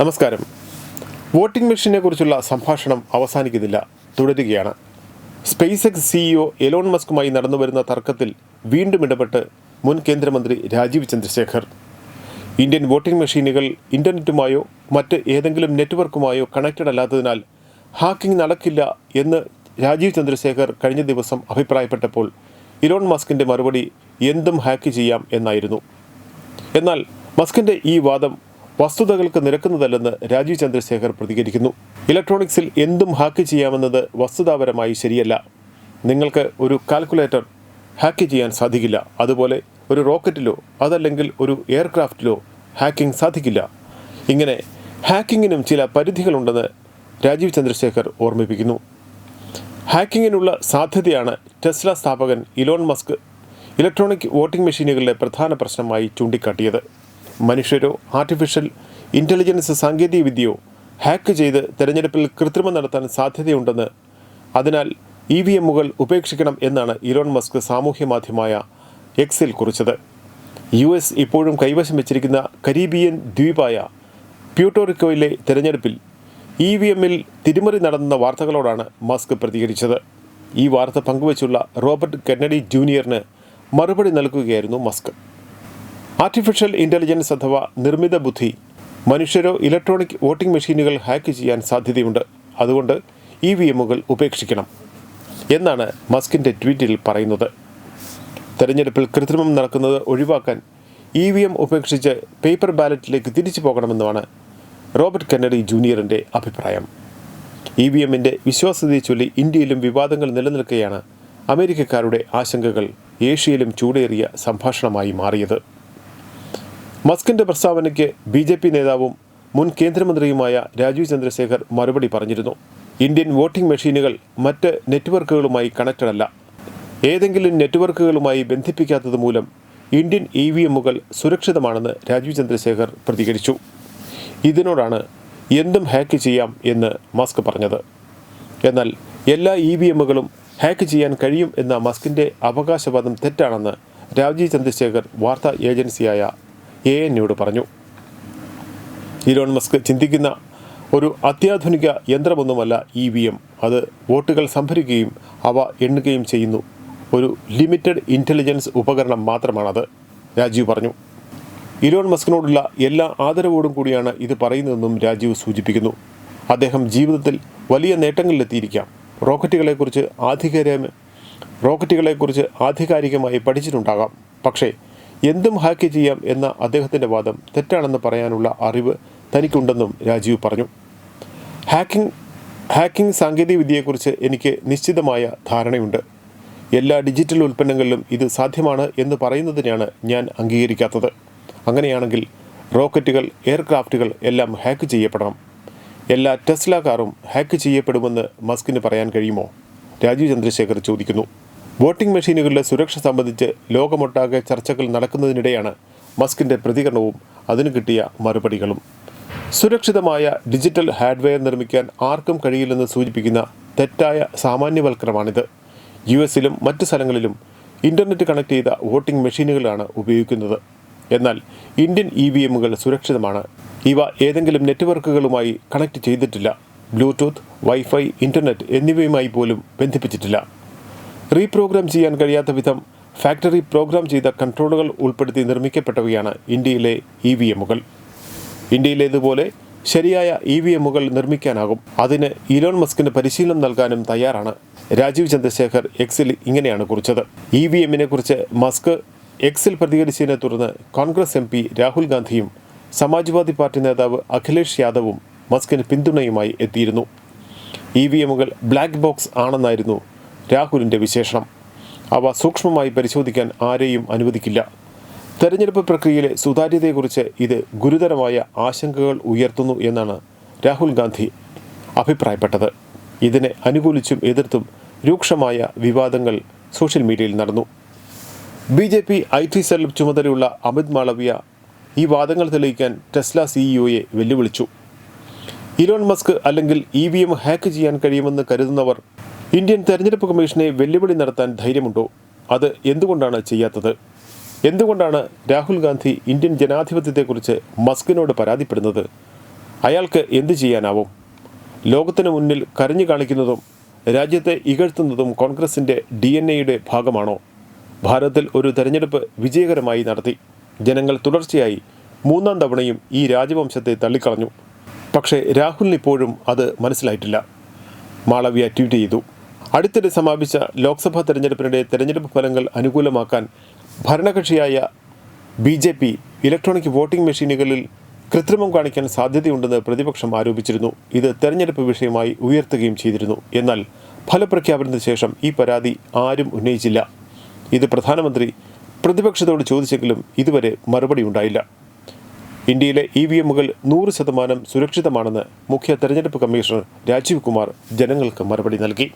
നമസ്കാരം. വോട്ടിംഗ് മെഷീനെ കുറിച്ചുള്ള സംഭാഷണം അവസാനിക്കുന്നില്ല. തുടരുകയാണ്. സ്പേസ് എക്സ് സിഇഒ എലോൺ മസ്കുമായി നടന്നുവരുന്ന തർക്കത്തിൽ വീണ്ടും ഇടപെട്ട് മുൻ കേന്ദ്രമന്ത്രി രാജീവ് ചന്ദ്രശേഖർ. ഇന്ത്യൻ വോട്ടിംഗ് മെഷീനുകൾ ഇന്റർനെറ്റുമായോ മറ്റ് ഏതെങ്കിലും നെറ്റ്വർക്കുമായോ കണക്റ്റഡ് അല്ലാത്തതിനാൽ ഹാക്കിംഗ് നടക്കില്ല എന്ന് രാജീവ് ചന്ദ്രശേഖർ കഴിഞ്ഞ ദിവസം അഭിപ്രായപ്പെട്ടപ്പോൾ ഇലോൺ മസ്കിന്റെ മറുപടി എന്തും ഹാക്ക് ചെയ്യാം എന്നായിരുന്നു. എന്നാൽ മസ്കിന്റെ ഈ വാദം വസ്തുതകൾക്ക് നിരക്കുന്നതല്ലെന്ന് രാജീവ് ചന്ദ്രശേഖർ പ്രതികരിക്കുന്നു. ഇലക്ട്രോണിക്സിൽ എന്തും ഹാക്ക് ചെയ്യാമെന്നത് വസ്തുതാപരമായി ശരിയല്ല. നിങ്ങൾക്ക് ഒരു കാൽക്കുലേറ്റർ ഹാക്ക് ചെയ്യാൻ സാധിക്കില്ല. അതുപോലെ ഒരു റോക്കറ്റിലോ അതല്ലെങ്കിൽ ഒരു എയർക്രാഫ്റ്റിലോ ഹാക്കിംഗ് സാധിക്കില്ല. ഇങ്ങനെ ഹാക്കിങ്ങിനും ചില പരിധികളുണ്ടെന്ന് രാജീവ് ചന്ദ്രശേഖർ ഓർമ്മിപ്പിക്കുന്നു. ഹാക്കിങ്ങിനുള്ള സാധ്യതയാണ് ടെസ്ല സ്ഥാപകൻ ഇലോൺ മസ്ക് ഇലക്ട്രോണിക് വോട്ടിംഗ് മെഷീനുകളുടെ പ്രധാന പ്രശ്നമായി ചൂണ്ടിക്കാട്ടിയത്. മനുഷ്യരോ ആർട്ടിഫിഷ്യൽ ഇന്റലിജൻസ് സാങ്കേതികവിദ്യയോ ഹാക്ക് ചെയ്ത് തെരഞ്ഞെടുപ്പിൽ കൃത്രിമം നടത്താൻ സാധ്യതയുണ്ടെന്ന്. അതിനാൽ ഇ വി എമ്മുകൾ ഉപേക്ഷിക്കണം എന്നാണ് ഇലോൺ മസ്ക് സാമൂഹ്യ മാധ്യമമായ എക്സിൽ കുറിച്ചത്. യു എസ് ഇപ്പോഴും കൈവശം വെച്ചിരിക്കുന്ന കരീബിയൻ ദ്വീപായ പ്യൂട്ടോറിക്കോയിലെ തെരഞ്ഞെടുപ്പിൽ ഇ വി എമ്മിൽ തിരിമറി നടന്ന വാർത്തകളോടാണ് മസ്ക് പ്രതികരിച്ചത്. ഈ വാർത്ത പങ്കുവച്ചുള്ള റോബർട്ട് കെന്നഡി ജൂനിയറിന് മറുപടി നൽകുകയായിരുന്നു മസ്ക്. ആർട്ടിഫിഷ്യൽ ഇന്റലിജൻസ് അഥവാ നിർമ്മിത ബുദ്ധി മനുഷ്യരോ ഇലക്ട്രോണിക് വോട്ടിംഗ് മെഷീനുകൾ ഹാക്ക് ചെയ്യാൻ സാധ്യതയുണ്ട്. അതുകൊണ്ട് ഇ വി എമ്മുകൾ ഉപേക്ഷിക്കണം എന്നാണ് മസ്കിന്റെ ട്വീറ്റിൽ പറയുന്നത്. തെരഞ്ഞെടുപ്പിൽ കൃത്രിമം നടക്കുന്നത് ഒഴിവാക്കാൻ ഇ വി എം ഉപേക്ഷിച്ച് പേപ്പർ ബാലറ്റിലേക്ക് തിരിച്ചു പോകണമെന്നുമാണ് റോബർട്ട് കെന്നഡി ജൂനിയറിന്റെ അഭിപ്രായം. ഇ വി എമ്മിന്റെ വിശ്വാസ്യതയെ ചൊല്ലി ഇന്ത്യയിലും വിവാദങ്ങൾ നിലനിൽക്കുകയാണ് അമേരിക്കക്കാരുടെ ആശങ്കകൾ ഏഷ്യയിലും ചൂടേറിയ സംഭാഷണമായി മാറിയത്. മസ്കിന്റെ പ്രസ്താവനയ്ക്ക് ബി ജെ പി നേതാവും മുൻ കേന്ദ്രമന്ത്രിയുമായ രാജീവ് ചന്ദ്രശേഖർ മറുപടി പറഞ്ഞിരുന്നു. ഇന്ത്യൻ വോട്ടിംഗ് മെഷീനുകൾ മറ്റ് നെറ്റ്വർക്കുകളുമായി കണക്റ്റഡ് അല്ല ഏതെങ്കിലും നെറ്റ്വർക്കുകളുമായി ബന്ധിപ്പിക്കാത്തത് മൂലം ഇന്ത്യൻ ഇ വി എമ്മുകൾ സുരക്ഷിതമാണെന്ന് രാജീവ് ചന്ദ്രശേഖർ പ്രതികരിച്ചു. ഇതിനോടാണ് എന്തും ഹാക്ക് ചെയ്യാം എന്ന് മസ്ക് പറഞ്ഞത്. എന്നാൽ എല്ലാ ഇ വി എമ്മുകളും ഹാക്ക് ചെയ്യാൻ കഴിയും എന്ന മസ്കിന്റെ അവകാശവാദം തെറ്റാണെന്ന് രാജീവ് ചന്ദ്രശേഖർ വാർത്താ ഏജൻസിയായ എ എന്നിയോട് പറഞ്ഞു. ഇലോൺ മസ്ക് ചിന്തിക്കുന്ന ഒരു അത്യാധുനിക യന്ത്രമൊന്നുമല്ല ഇ വി എം. അത് വോട്ടുകൾ സംഭരിക്കുകയും അവ എണ്ണുകയും ചെയ്യുന്നു. ഒരു ലിമിറ്റഡ് ഇന്റലിജൻസ് ഉപകരണം മാത്രമാണത് രാജീവ് പറഞ്ഞു. ഇലോൺ മസ്കിനോടുള്ള എല്ലാ ആദരവോടും കൂടിയാണ് ഇത് പറയുന്നതെന്നും രാജീവ് സൂചിപ്പിക്കുന്നു. അദ്ദേഹം ജീവിതത്തിൽ വലിയ നേട്ടങ്ങളിലെത്തിയിരിക്കാം. റോക്കറ്റുകളെക്കുറിച്ച് ആധികാരിക റോക്കറ്റുകളെക്കുറിച്ച് ആധികാരികമായി പഠിച്ചിട്ടുണ്ടാകാം. പക്ഷേ എന്തും ഹാക്ക് ചെയ്യാം എന്ന അദ്ദേഹത്തിന്റെ വാദം തെറ്റാണെന്ന് പറയാനുള്ള അറിവ് തനിക്കുണ്ടെന്നും രാജീവ് പറഞ്ഞു. ഹാക്കിംഗ് ഹാക്കിംഗ് സാങ്കേതികവിദ്യയെക്കുറിച്ച് എനിക്ക് നിശ്ചിതമായ ധാരണയുണ്ട്. എല്ലാ ഡിജിറ്റൽ ഉൽപ്പന്നങ്ങളിലും ഇത് സാധ്യമാണ് എന്ന് പറയുന്നതിനാണ് ഞാൻ അംഗീകരിക്കാത്തത്. അങ്ങനെയാണെങ്കിൽ റോക്കറ്റുകൾ എയർക്രാഫ്റ്റുകൾ എല്ലാം ഹാക്ക് ചെയ്യപ്പെടണം. എല്ലാ ടെസ്ല കാറും ഹാക്ക് ചെയ്യപ്പെടുമെന്ന് മസ്കിന് പറയാൻ കഴിയുമോ? രാജീവ് ചന്ദ്രശേഖർ ചോദിക്കുന്നു. വോട്ടിംഗ് മെഷീനുകളുടെ സുരക്ഷ സംബന്ധിച്ച് ലോകമൊട്ടാകെ ചർച്ചകൾ നടക്കുന്നതിനിടെയാണ് മസ്കിന്റെ പ്രതികരണവും അതിന് കിട്ടിയ മറുപടികളും. സുരക്ഷിതമായ ഡിജിറ്റൽ ഹാർഡ്വെയർ നിർമ്മിക്കാൻ ആർക്കും കഴിയില്ലെന്ന് സൂചിപ്പിക്കുന്ന തെറ്റായ സാമാന്യവൽക്കരമാണിത് യു എസിലും മറ്റ് സ്ഥലങ്ങളിലും ഇന്റർനെറ്റ് കണക്ട് ചെയ്ത വോട്ടിംഗ് മെഷീനുകളാണ് ഉപയോഗിക്കുന്നത്. എന്നാൽ ഇന്ത്യൻ ഇ വി എമ്മുകൾ സുരക്ഷിതമാണ്. ഇവ ഏതെങ്കിലും നെറ്റ്വർക്കുകളുമായി കണക്ട് ചെയ്തിട്ടില്ല. ബ്ലൂടൂത്ത് വൈഫൈ ഇന്റർനെറ്റ് എന്നിവയുമായി പോലും ബന്ധിപ്പിച്ചിട്ടില്ല. റീപ്രോഗ്രാം ചെയ്യാൻ കഴിയാത്ത വിധം ഫാക്ടറി പ്രോഗ്രാം ചെയ്ത കൺട്രോളുകൾ ഉൾപ്പെടുത്തി നിർമ്മിക്കപ്പെട്ടവയാണ് ഇന്ത്യയിലെ ഇ വി എമ്മുകൾ. ഇന്ത്യയിലേതുപോലെ ശരിയായ ഇ വി എമ്മുകൾ നിർമ്മിക്കാനാകും. അതിന് ഇലോൺ മസ്കിന് പരിശീലനം നൽകാനും തയ്യാറാണ്. രാജീവ് ചന്ദ്രശേഖർ എക്സിൽ ഇങ്ങനെയാണ് കുറിച്ചത്. ഇ വി എമ്മിനെ കുറിച്ച് മസ്ക് എക്സിൽ പ്രതികരിച്ചതിനെ തുടർന്ന് കോൺഗ്രസ് എം പി രാഹുൽ ഗാന്ധിയും സമാജ്വാദി പാർട്ടി നേതാവ് അഖിലേഷ് യാദവും മസ്കിന് പിന്തുണയുമായി എത്തിയിരുന്നു. ഇ വി എമ്മുകൾ ബ്ലാക്ക് ബോക്സ് ആണെന്നായിരുന്നു രാഹുലിന്റെ വിശേഷണം. അവ സൂക്ഷ്മമായി പരിശോധിക്കാൻ ആരെയും അനുവദിക്കില്ല. തെരഞ്ഞെടുപ്പ് പ്രക്രിയയിലെ സുതാര്യതയെക്കുറിച്ച് ഇത് ഗുരുതരമായ ആശങ്കകൾ ഉയർത്തുന്നു എന്നാണ് രാഹുൽ ഗാന്ധി അഭിപ്രായപ്പെട്ടത്. ഇതിനെ അനുകൂലിച്ചും എതിർത്തും രൂക്ഷമായ വിവാദങ്ങൾ സോഷ്യൽ മീഡിയയിൽ നടന്നു. B J P I T cell ചുമതലയുള്ള അമിത് മാളവ്യ ഈ വാദങ്ങൾ തെളിയിക്കാൻ ടെസ്ല സിഇഒയെ വെല്ലുവിളിച്ചു. ഇലോൺ മസ്ക് അല്ലെങ്കിൽ ഇ വി എം ഹാക്ക് ചെയ്യാൻ കഴിയുമെന്ന് കരുതുന്നവർ ഇന്ത്യൻ തെരഞ്ഞെടുപ്പ് കമ്മീഷനെ വെല്ലുവിളി നടത്താൻ ധൈര്യമുണ്ടോ? അത് എന്തുകൊണ്ടാണ് ചെയ്യാത്തത്? എന്തുകൊണ്ടാണ് രാഹുൽ ഗാന്ധി ഇന്ത്യൻ ജനാധിപത്യത്തെക്കുറിച്ച് മസ്കിനോട് പരാതിപ്പെടുന്നത്? അയാൾക്ക് എന്തു ചെയ്യാനാവും? ലോകത്തിന് മുന്നിൽ കരഞ്ഞു കാണിക്കുന്നതും രാജ്യത്തെ ഇകഴ്ത്തുന്നതും കോൺഗ്രസിന്റെ ഡി എൻ എയുടെ ഭാഗമാണോ? ഭാരതത്തിൽ ഒരു തെരഞ്ഞെടുപ്പ് വിജയകരമായി നടത്തി. ജനങ്ങൾ തുടർച്ചയായി മൂന്നാം തവണയും ഈ രാജവംശത്തെ തള്ളിക്കളഞ്ഞു. പക്ഷേ രാഹുലിന് ഇപ്പോഴും അത് മനസ്സിലായിട്ടില്ല. മാളവ്യ ട്വീറ്റ് ചെയ്തു. അടുത്തിടെ സമാപിച്ച ലോക്സഭാ തെരഞ്ഞെടുപ്പിനിടെ തെരഞ്ഞെടുപ്പ് ഫലങ്ങൾ അനുകൂലമാക്കാൻ ഭരണകക്ഷിയായ B J P electronic voting മെഷീനുകളിൽ കൃത്രിമം കാണിക്കാൻ സാധ്യതയുണ്ടെന്ന് പ്രതിപക്ഷം ആരോപിച്ചിരുന്നു. ഇത് തെരഞ്ഞെടുപ്പ് വിഷയമായി ഉയർത്തുകയും ചെയ്തിരുന്നു. എന്നാൽ ഫലപ്രഖ്യാപനത്തിന് ശേഷം ഈ പരാതി ആരും ഉന്നയിച്ചില്ല. ഇത് പ്രധാനമന്ത്രി പ്രതിപക്ഷത്തോട് ചോദിച്ചെങ്കിലും ഇതുവരെ മറുപടി ഉണ്ടായില്ല. ഇന്ത്യയിലെ ഇ വി എമ്മുകൾ നൂറ് ശതമാനം സുരക്ഷിതമാണെന്ന് മുഖ്യ തെരഞ്ഞെടുപ്പ് കമ്മീഷണർ രാജീവ് കുമാർ ജനങ്ങൾക്ക് മറുപടി നൽകി.